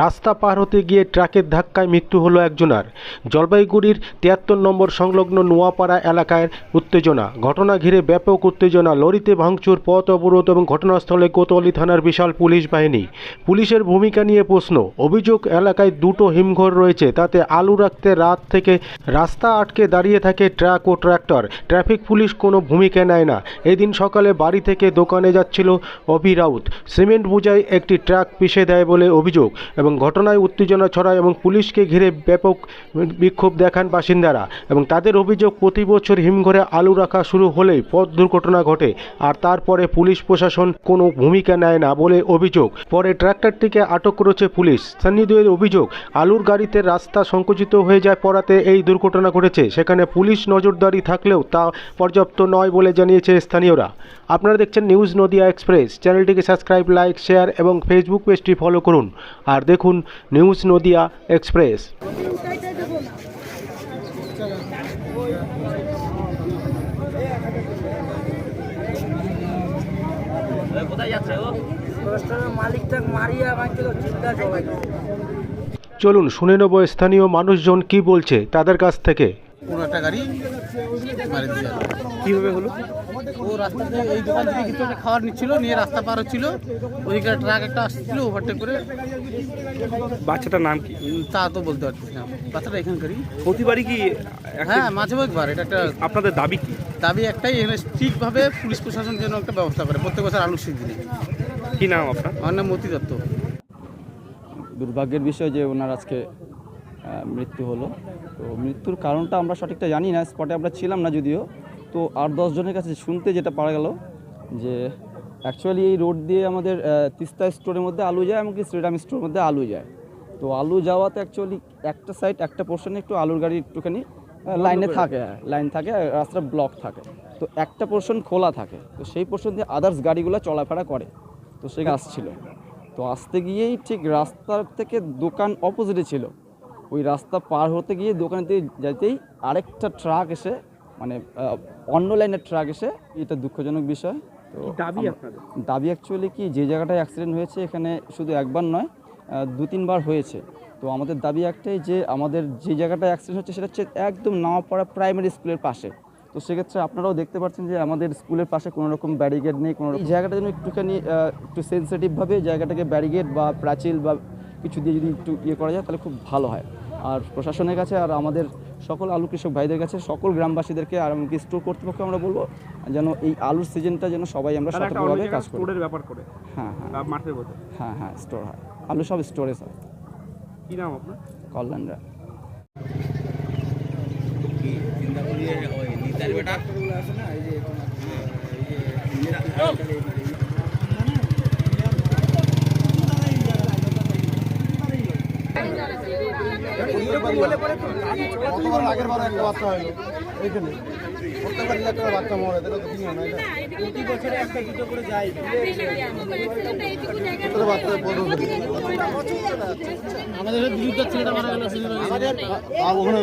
রাস্তা পার হতে গিয়ে ট্রাকের ধাক্কায় মৃত্যু হলো একজনার। জলপাইগুড়ির তিয়াত্তর নম্বর সংলগ্ন নোয়াপাড়া এলাকায় উত্তেজনা। ঘটনা ঘিরে ব্যাপক উত্তেজনা, লরিতে ভাঙচুর, পথ অবরোধ এবং ঘটনাস্থলে কোতোয়ালি থানার বিশাল পুলিশ বাহিনী। পুলিশের ভূমিকা নিয়ে প্রশ্ন, অভিযোগ এলাকায় দুটো হিমঘর রয়েছে, তাতে আলু রাখতে রাত থেকে রাস্তা আটকে দাঁড়িয়ে থাকে ট্রাক ও ট্র্যাক্টর ট্রাফিক পুলিশ কোনো ভূমিকা নেয় না। এদিন সকালে বাড়ি থেকে দোকানে যাচ্ছিল অভি রাউত সিমেন্ট বোঝাই একটি ট্রাক পিষে দেয় বলে অভিযোগ। এবং ঘটনায় উত্তেজনা ছড়ায় এবং পুলিশকে ঘিরে ব্যাপক বিক্ষোভ দেখান বাসিন্দারা এবং তাদের অভিযোগ, প্রতি বছর হিমঘরে আলু রাখা শুরু হলেই পথ দুর্ঘটনা ঘটে আর তারপরে পুলিশ প্রশাসন কোনো ভূমিকা নেয় না বলে অভিযোগ। পরে ট্রাক্টরটিকে আটক করেছে পুলিশ। স্থানীয়দের অভিযোগ, আলুর গাড়িতে রাস্তা সংকুচিত হয়ে যায় পড়াতে এই দুর্ঘটনা ঘটেছে। সেখানে পুলিশ নজরদারি থাকলেও তা পর্যাপ্ত নয় বলে জানিয়েছে স্থানীয়রা। আপনারা দেখছেন নিউজ নদিয়া এক্সপ্রেস। চ্যানেলটিকে সাবস্ক্রাইব, লাইক, শেয়ার এবং ফেসবুক পেজটি ফলো করুন। আর দেখুন নিউজ নদিয়া এক্সপ্রেস। চলুন শুনে নেব স্থানীয় মানুষজন কি বলছে তাদের কাছ থেকে। পুরো একটা গাড়ি মারি দিয়ে গেল কীভাবে হলো? ও রাস্তাতে এই দোকান থেকে কিছু একটা খাবার নিচ্ছিল নিয়ে রাস্তা পার হচ্ছিল। ওদিকে ট্রাক একটা আসছিল ওভারটেক করে। বাচ্চাটার নাম কি? তা তো বলতে পারছিস না। বাচ্চাটা এখানকারই। প্রতিবারই কি হ্যাঁ মাঝে একবার এটা একটা আপনাদের দাবি কি? দাবি একটাই এখানে ঠিকভাবে পুলিশ প্রশাসন যেন একটা ব্যবস্থা করে। প্রত্যেক বছর আলু সিজনে কি নাম আপনার? আমার নাম মতি দত্ত। দুর্ভাগ্যের বিষয় যে ওনার আজকে মৃত্যু হলো। তো মৃত্যুর কারণটা আমরা সঠিকটা জানি না স্পটে আমরা ছিলাম না যদিও। তো আট দশজনের কাছে শুনতে যেটা পারা গেল যে অ্যাকচুয়ালি এই রোড দিয়ে আমাদের তিস্তা স্টোরের মধ্যে আলু যায় এমনকি শ্রীরাম স্টোরের মধ্যে আলু যায়। তো আলু যাওয়াতে অ্যাকচুয়ালি একটা সাইড একটা পোর্শনে একটু আলুর গাড়ি একটুখানি লাইনে থাকে লাইন থাকে রাস্তা ব্লক থাকে। তো একটা পোর্শন খোলা থাকে। তো সেই পোর্শন দিয়ে আদার্স গাড়িগুলো চলাফেরা করে। তো সে আসছিল তো আসতে গিয়েই ঠিক রাস্তার থেকে দোকান অপোজিটে ছিল। ওই রাস্তা পার হতে গিয়ে দোকানে যেতেই আরেকটা ট্রাক এসে মানে অন্য লাইনের ট্রাক এসে এটা দুঃখজনক বিষয়। তো দাবি আপনাদের? দাবি অ্যাকচুয়ালি কি যে জায়গাটায় অ্যাক্সিডেন্ট হয়েছে এখানে শুধু একবার নয় দু তিনবার হয়েছে। তো আমাদের দাবি একটাই যে আমাদের যে জায়গাটায় অ্যাক্সিডেন্ট হচ্ছে সেটা হচ্ছে একদম নাওয়াপাড়া প্রাইমারি স্কুলের পাশে। তো সেক্ষেত্রে আপনারাও দেখতে পাচ্ছেন যে আমাদের স্কুলের পাশে কোনো রকম ব্যারিকেড নেই কোনো এই জায়গাটা যেন একটুখানি একটু সেন্সিটিভভাবে জায়গাটাকে ব্যারিকেড বা প্রাচীল বা কিছু দিয়ে যদি একটু ইয়ে করা যায় তাহলে খুব ভালো হয়। আর প্রশাসনের কাছে আর আমাদের সকল আলু কৃষক ভাইদের কাছে সকল গ্রামবাসীদেরকে আর এমনকি স্টোর কর্তৃপক্ষ আমরা বলব যেন এই আলুর সিজনটা যেন সবাই আমরা সতর্কভাবে কাজ করি ব্যাপার করে হ্যাঁ হ্যাঁ মাঠের মধ্যে হ্যাঁ হ্যাঁ স্টোর হয় আলু সব স্টোরেজ হয় কি নাম আপনার কল্যাণরা আগের বার একটা বাচ্চা হলো। এইখানে প্রত্যেকবার একটা বাচ্চা মরে তাহলে তো ঠিক না এটা। প্রতি বছরে একটা দুটো করে যায়। বাচ্চা পনেরো আমাদের বিরুদ্ধে ছেলেটা মারা গেল ওখানে